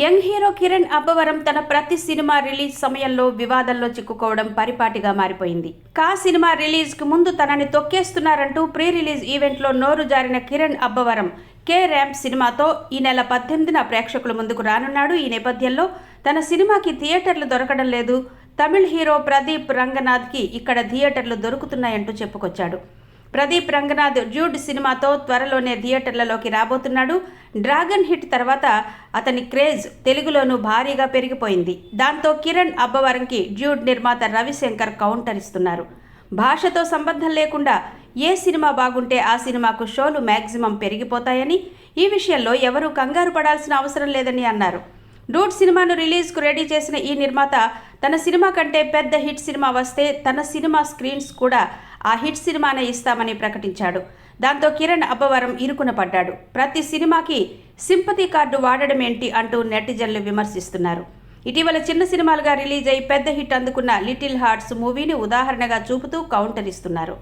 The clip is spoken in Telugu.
యంగ్ హీరో కిరణ్ అబ్బవరం తన ప్రతి సినిమా రిలీజ్ సమయంలో వివాదంలో చిక్కుకోవడం పరిపాటిగా మారిపోయింది. కా సినిమా రిలీజ్కు ముందు తనని తొక్కేస్తున్నారంటూ ప్రీ రిలీజ్ ఈవెంట్లో నోరు జారిన కిరణ్ అబ్బవరం కే ర్యాంప్ సినిమాతో ఈ నెల పద్దెనిమిదిన ప్రేక్షకుల ముందుకు రానున్నాడు. ఈ నేపథ్యంలో తన సినిమాకి థియేటర్లు దొరకడం లేదు. తమిళ్ హీరో ప్రదీప్ రంగనాథ్కి ఇక్కడ థియేటర్లు దొరుకుతున్నాయంటూ చెప్పుకొచ్చాడు. ప్రదీప్ రంగనాథ్ డ్యూడ్ సినిమాతో త్వరలోనే థియేటర్లలోకి రాబోతున్నాడు. డ్రాగన్ హిట్ తర్వాత అతని క్రేజ్ తెలుగులోనూ భారీగా పెరిగిపోయింది. దాంతో కిరణ్ అబ్బవరంకి డ్యూడ్ నిర్మాత రవిశంకర్ కౌంటర్ ఇస్తున్నారు. భాషతో సంబంధం లేకుండా ఏ సినిమా బాగుంటే ఆ సినిమాకు షోలు మ్యాక్సిమం పెరిగిపోతాయని ఈ విషయంలో ఎవరూ కంగారు పడాల్సిన అవసరం లేదని అన్నారు. డూడ్ సినిమాను రిలీజ్కు రెడీ చేసిన ఈ నిర్మాత తన సినిమా కంటే పెద్ద హిట్ సినిమా వస్తే తన సినిమా స్క్రీన్స్ కూడా ఆ హిట్ సినిమానే ఇస్తామని ప్రకటించాడు. దాంతో కిరణ్ అబ్బవరం ఇరుకున పడ్డాడు. ప్రతి సినిమాకి సింపతి కార్డు వాడడం ఏంటి అంటూ నెటిజన్లు విమర్శిస్తున్నారు. ఇటీవల చిన్న సినిమాలుగా రిలీజ్ అయి పెద్ద హిట్ అందుకున్న లిటిల్ హార్ట్స్ మూవీని ఉదాహరణగా చూపుతూ కౌంటర్ ఇస్తున్నారు.